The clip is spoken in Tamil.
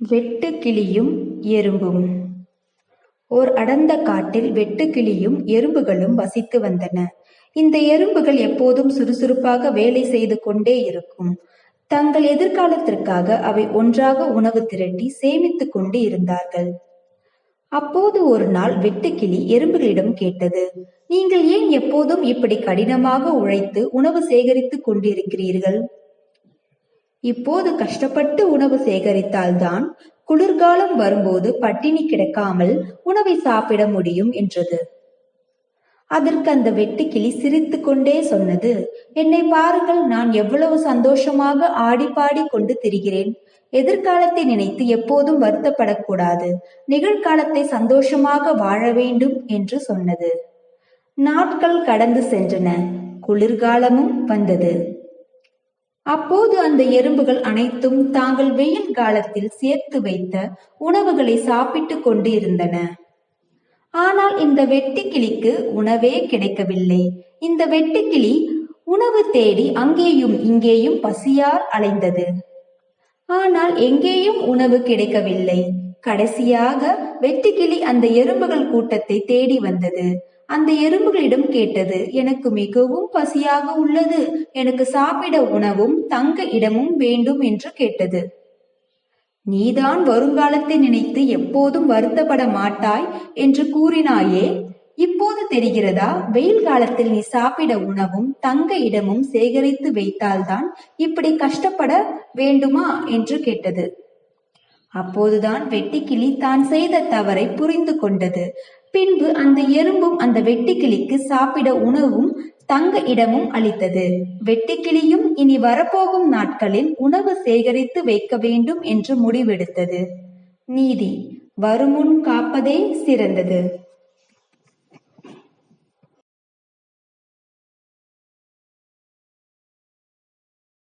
வெட்டுக்கிளியும் எறும்பும் ஓர் அடர்ந்த காட்டில் வெட்டுக்கிளியும் எறும்புகளும் வசித்து வந்தன. இந்த எறும்புகள் எப்போதும் சுறுசுறுப்பாக வேலை செய்து கொண்டே இருக்கும். தங்கள் எதிர்காலத்திற்காக அவை ஒன்றாக உணவு திரட்டி சேமித்துக் கொண்டு இருந்தார்கள். அப்போது ஒரு நாள் வெட்டுக்கிளி எறும்புகளிடம் கேட்டது, நீங்கள் ஏன் எப்போதும் இப்படி கடினமாக உழைத்து உணவு சேகரித்துக் கொண்டிருக்கிறீர்கள்? இப்போது கஷ்டப்பட்டு உணவு சேகரித்தால்தான் குளிர்காலம் வரும்போது பட்டினி கிடக்காமல் உணவை சாப்பிட முடியும் என்றது. அதற்கு அந்த வெட்டுக்கிளி சிரித்து கொண்டே சொன்னது, என்னை பாருங்கள் நான் எவ்வளவு சந்தோஷமாக ஆடி பாடி கொண்டு திரிகிறேன். எதிர்காலத்தை நினைத்து எப்போதும் வருத்தப்படக்கூடாது. நிகழ்காலத்தை சந்தோஷமாக வாழ வேண்டும் என்று சொன்னது. நாட்கள் கடந்து சென்றன. குளிர்காலமும் வந்தது. அப்போது அந்த எறும்புகள் அனைத்தும் தாங்கள் வெயில் காலத்தில் சேர்த்து வைத்த உணவுகளை சாப்பிட்டுக் கொண்டு இருந்தன. ஆனால் இந்த வெட்டுக்கிளிக்கு உணவே கிடைக்கவில்லை. இந்த வெட்டுக்கிளி உணவு தேடி அங்கேயும் இங்கேயும் பசியால் அலைந்தது. ஆனால் எங்கேயும் உணவு கிடைக்கவில்லை. கடைசியாக வெட்டுக்கிளி அந்த எறும்புகள் கூட்டத்தை தேடி வந்தது. அந்த எறும்புகளிடம் கேட்டது எனக்கு மிகவும் பசியாக உள்ளது. எனக்கு சாப்பிட உணவும் தங்க இடமும் வேண்டும் என்று கேட்டது. நீதான் வருங்காலத்தை நினைத்து எப்போதும் வருத்தப்பட மாட்டாய் என்று கூறினாயே இப்போது தெரிகிறதா? வெயில் காலத்தில் நீ சாப்பிட உணவும் தங்க இடமும் சேகரித்து வைத்தால்தான் இப்படி கஷ்டப்பட வேண்டுமா? என்று கேட்டது. அப்போதுதான் வெட்டிக்கிளி தான் செய்த தவறை புரிந்து கொண்டது. பின்பு அந்த எறும்பும் அந்த வெட்டுக்கிளிக்கு சாப்பிட உணவும் தங்க இடமும் அளித்தது. வெட்டுக்கிளியும் இனி வரப்போகும் நாட்களில் உணவு சேகரித்து வைக்க வேண்டும் என்று முடிவெடுத்தது. நீதி. வருமுன் காப்பதே சிறந்தது.